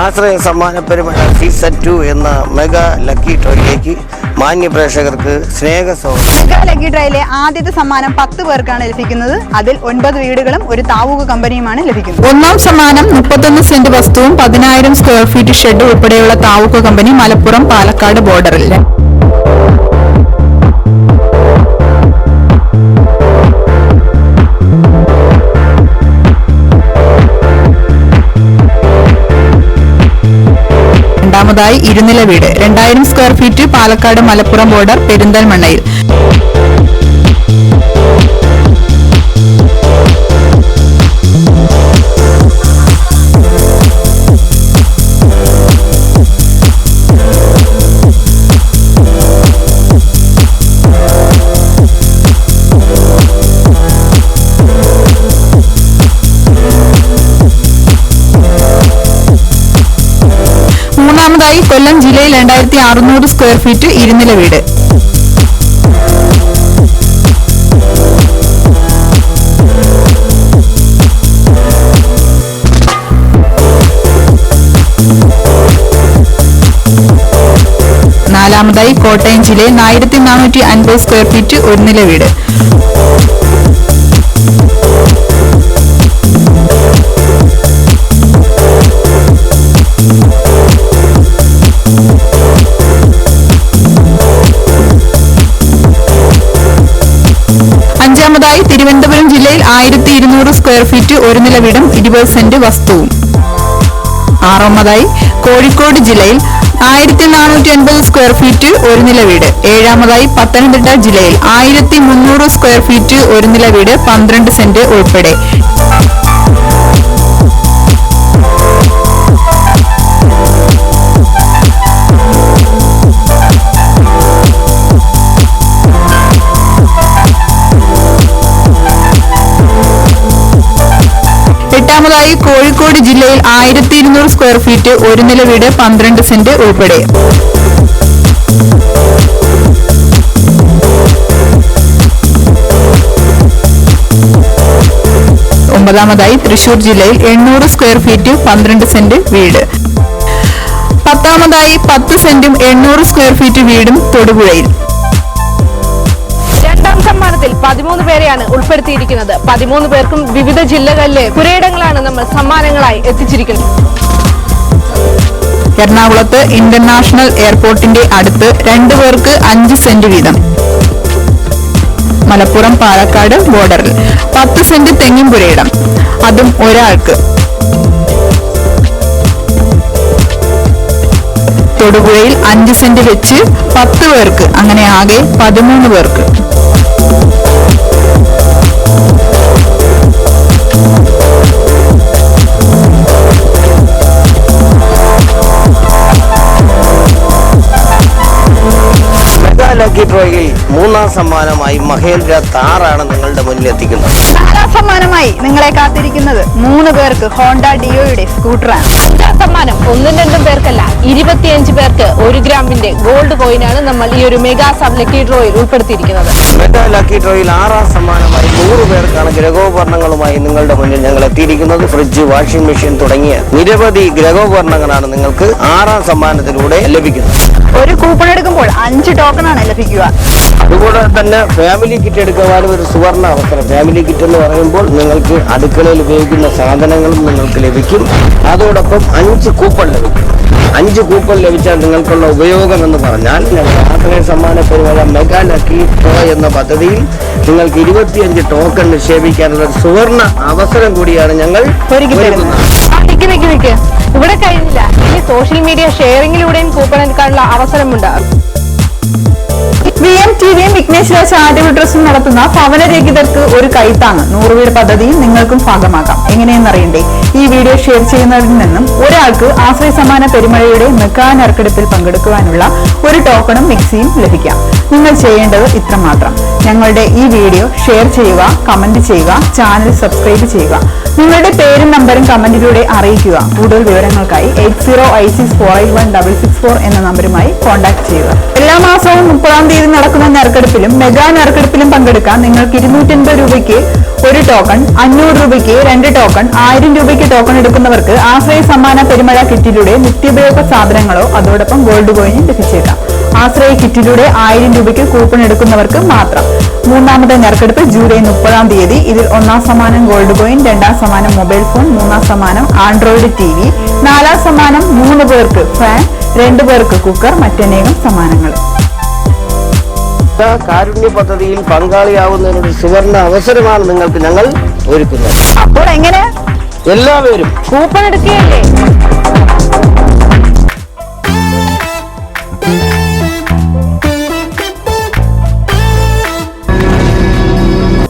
ആശ്രയ സമ്മാന പരിപാടി season two എന്ന മെഗാ ലക്കി ടോയിലേക്ക് മാന്യ പ്രേക്ഷകർക്ക് സ്നേഹ സ്വാഗതം. മെഗാ ലക്കി ഡ്രൈയിലെ ആദ്യത്തെ സമ്മാനം പത്ത് പേർക്കാണ് ലഭിക്കുന്നത്. അതിൽ ഒൻപത് വീടുകളും ഒരു താവൂക കമ്പനിയുമാണ് ലഭിക്കുന്നത്. ഒന്നാം സമ്മാനം മുപ്പത്തൊന്ന് സെന്റ് വസ്തുവും പതിനായിരം സ്ക്വയർ ഫീറ്റ് ഷെഡ് ഉൾപ്പെടെയുള്ള താവൂക കമ്പനി മലപ്പുറം പാലക്കാട് ബോർഡറിൽ. രണ്ടാമതായി ഇരുനില വീട്. രണ്ടായിരം square feet Palakkad Malappuram border പെരിന്തൽമണ്ണയിൽ. മൂന്നാമതായി കൊല്ലം ജില്ലയിൽ രണ്ടായിരത്തി അറുന്നൂറ് സ്ക്വയർ ഫീറ്റ് ഇരുനില വീട്. നാലാമതായി കോട്ടയം ജില്ലയിൽ ആയിരത്തി നാനൂറ്റി അൻപത് സ്ക്വയർ ഫീറ്റ് ഒരു നില വീട്. അഞ്ചാമതായി തിരുവനന്തപുരം ജില്ലയിൽ ആയിരത്തി ഇരുന്നൂറ് സ്ക്വയർ ഫീറ്റ് ഒരു നില വീടും ഇരുപത് സെന്റ് വസ്തുവും. ആറാമതായി കോഴിക്കോട് ജില്ലയിൽ ആയിരത്തി നാനൂറ്റി അൻപത് സ്ക്വയർ ഫീറ്റ് ഒരു നില വീട്. ഏഴാമതായി പത്തനംതിട്ട ജില്ലയിൽ ആയിരത്തി മുന്നൂറ് സ്ക്വയർ ഫീറ്റ് ഒരു നില വീട് പന്ത്രണ്ട് സെന്റ് ഉൾപ്പെടെ. എട്ടാമതായി കോഴിക്കോട് ജില്ലയിൽ ആയിരത്തി ഇരുന്നൂറ് സ്ക്വയർ ഫീറ്റ് ഒരു നില വീട് പന്ത്രണ്ട് സെന്റ് ഉൾപ്പെടെ. ഒമ്പതാമതായി തൃശൂർ ജില്ലയിൽ എണ്ണൂറ് സ്ക്വയർ ഫീറ്റ് പന്ത്രണ്ട് സെന്റ് വീട്. പത്താമതായി പത്ത് സെന്റും എണ്ണൂറ് സ്ക്വയർ ഫീറ്റ് വീടും തൊടുപുഴയിൽ. രണ്ടാം സമ്മാനത്തിൽ പതിമൂന്ന് പേരെയാണ് ഉൾപ്പെടുത്തിയിരിക്കുന്നത്. പതിമൂന്ന് പേർക്കും വിവിധ ജില്ലകളിലെ പുരയിടങ്ങളാണ് നമ്മൾ സമ്മാനങ്ങളായി എത്തിച്ചിരിക്കുന്നത്. എറണാകുളത്ത് ഇന്റർനാഷണൽ എയർപോർട്ടിന്റെ അടുത്ത് രണ്ടു പേർക്ക് അഞ്ച് സെന്റ് വീതം. മലപ്പുറം പാലക്കാട് ബോർഡറിൽ പത്ത് സെന്റ് തെങ്ങിൻ പുരയിടം. അതും ഒരാൾക്ക്. തൊടുപുഴയിൽ അഞ്ച് സെന്റ് വെച്ച് പത്ത് പേർക്ക് അങ്ങനെ ആകെ പതിമൂന്ന് പേർക്ക്. മെഗാ സമ്മാനമായി മഹേന്ദ്ര താറാണ് നിങ്ങളുടെ മുന്നിൽ എത്തിക്കുന്നത്. സമ്മാനമായി നിങ്ങളെ കാത്തിരിക്കുന്നത് മൂന്ന് പേർക്ക് ഹോണ്ട ഡിയോയുടെ സ്കൂട്ടറാണ്. അഞ്ചാം സമ്മാനം ഒന്നും രണ്ടും പേർക്കല്ല ഇരുപത്തിയഞ്ച് പേർക്ക് ഒരു ഗ്രാമിന്റെ ഗോൾഡ് കോയിനാണ് നമ്മൾ ഈ ഒരു മെഗാ സബ് ലക്കി ഡ്രോയിൽ ഉൾപ്പെടുത്തിയിരിക്കുന്നത്. മെഗാ ലക്കി ഡ്രോയിൽ ആറാം സമ്മാനമായി നൂറ് പേർക്കാണ് ഗ്രഹോപകരണങ്ങളുമായി നിങ്ങളുടെ മുന്നിൽ ഞങ്ങൾ എത്തിയിരിക്കുന്നത്. ഫ്രിഡ്ജ് വാഷിംഗ് മെഷീൻ തുടങ്ങിയ നിരവധി ഗ്രഹോപകരണങ്ങളാണ് നിങ്ങൾക്ക് ആറാം സമ്മാനത്തിലൂടെ ലഭിക്കുന്നത്. ഒരു കൂപ്പൺ എടുക്കുമ്പോൾ അഞ്ച് ടോക്കൺ ആണ് ലഭിക്കുക. അതുപോലെ തന്നെ ഫാമിലി കിറ്റ് എടുക്കുവാനും ഒരു സുവർണ അവസരം. ഫാമിലി കിറ്റ് എന്ന് പറയുമ്പോൾ നിങ്ങൾക്ക് അടുക്കളയിൽ ഉപയോഗിക്കുന്ന സാധനങ്ങളും നിങ്ങൾക്ക് ലഭിക്കും. അതോടൊപ്പം അഞ്ച് കൂപ്പൺ ലഭിക്കും. അഞ്ച് കൂപ്പൺ ലഭിച്ചാൽ നിങ്ങൾക്കുള്ള ഉപയോഗം എന്ന് പറഞ്ഞാൽ ഞങ്ങൾ സമ്മാന പരിപാടി മെഗാ ലക്കി ടോ എന്ന പദ്ധതിയിൽ നിങ്ങൾക്ക് ഇരുപത്തിയഞ്ച് ടോക്കൺ നിക്ഷേപിക്കാനുള്ള സുവർണ അവസരം കൂടിയാണ് ഞങ്ങൾ ഇവിടെ സോഷ്യൽ മീഡിയ ഷെയറിംഗിലൂടെയും കൂപ്പൺ എടുക്കാനുള്ള അവസരമുണ്ട് വി എം ടി വിയും വിഘ്നേശ്വര ചാരിറ്റബിൾ ട്രസ്റ്റും നടത്തുന്ന ഭവനരഹിതർക്ക് ഒരു കൈത്താങ് നൂറ് വീട് പദ്ധതിയും നിങ്ങൾക്കും ഭാഗമാക്കാം എങ്ങനെയെന്നറിയണ്ടേ? ഈ വീഡിയോ ഷെയർ ചെയ്യുന്നതിൽ നിന്നും ഒരാൾക്ക് ആശ്രയ സമാന പെരുമഴയുടെ മെഗാ നറുക്കെടുപ്പിൽ പങ്കെടുക്കുവാനുള്ള ഒരു ടോക്കണും മിക്സിയും ലഭിക്കാം. നിങ്ങൾ ചെയ്യേണ്ടത് ഇത്രമാത്രം. ഞങ്ങളുടെ ഈ വീഡിയോ ഷെയർ ചെയ്യുക കമന്റ് ചെയ്യുക ചാനൽ സബ്സ്ക്രൈബ് ചെയ്യുക. നിങ്ങളുടെ പേരും നമ്പറും കമന്റിലൂടെ അറിയിക്കുക. കൂടുതൽ വിവരങ്ങൾക്കായി eight zero I six four eight one double six four എന്ന നമ്പറുമായി കോൺടാക്ട് ചെയ്യുക. എല്ലാ മാസവും മുപ്പതാം തീയതി നടക്കുന്ന നറുക്കെടുപ്പിലും മെഗാ നറുക്കെടുപ്പിലും പങ്കെടുക്കാൻ നിങ്ങൾക്ക് ഇരുന്നൂറ്റൻപത് രൂപയ്ക്ക് ഒരു ടോക്കൺ അഞ്ഞൂറ് രൂപയ്ക്ക് രണ്ട് ടോക്കൺ ആയിരം രൂപയ്ക്ക് ടോക്കൺ എടുക്കുന്നവർക്ക് ആശ്രയ സമ്മാന പെരുമഴ കിറ്റിലൂടെ നിത്യോപയോഗ സാധനങ്ങളോ അതോടൊപ്പം ഗോൾഡ് കോയിനും ലഭിച്ചേക്കാം. ആശ്രയ കിറ്റിലൂടെ ആയിരം രൂപയ്ക്ക് കൂപ്പൺ എടുക്കുന്നവർക്ക് മാത്രം. മൂന്നാമത്തെ നറുക്കെടുപ്പ് ജൂലൈ മുപ്പതാം തീയതി. ഇതിൽ ഒന്നാം സമ്മാനം ഗോൾഡ് കോയിൻ രണ്ടാം സമ്മാനം മൊബൈൽ ഫോൺ മൂന്നാം സമ്മാനം ആൻഡ്രോയിഡ് ടി വി നാലാം സമ്മാനം മൂന്ന് പേർക്ക് ഫാൻ രണ്ടു പേർക്ക് കുക്കർ മറ്റനേകം സമ്മാനങ്ങൾ. കാരുണ്യ പദ്ധതിയിൽ പങ്കാളിയാവുന്നതിനൊരു സുവർണ അവസരമാണ് നിങ്ങൾക്ക് ഞങ്ങൾ ഒരുക്കുന്നത്. അപ്പോൾ എങ്ങനെ? എല്ലാവരും കൂപ്പൺ എടുക്കുകയല്ലേ?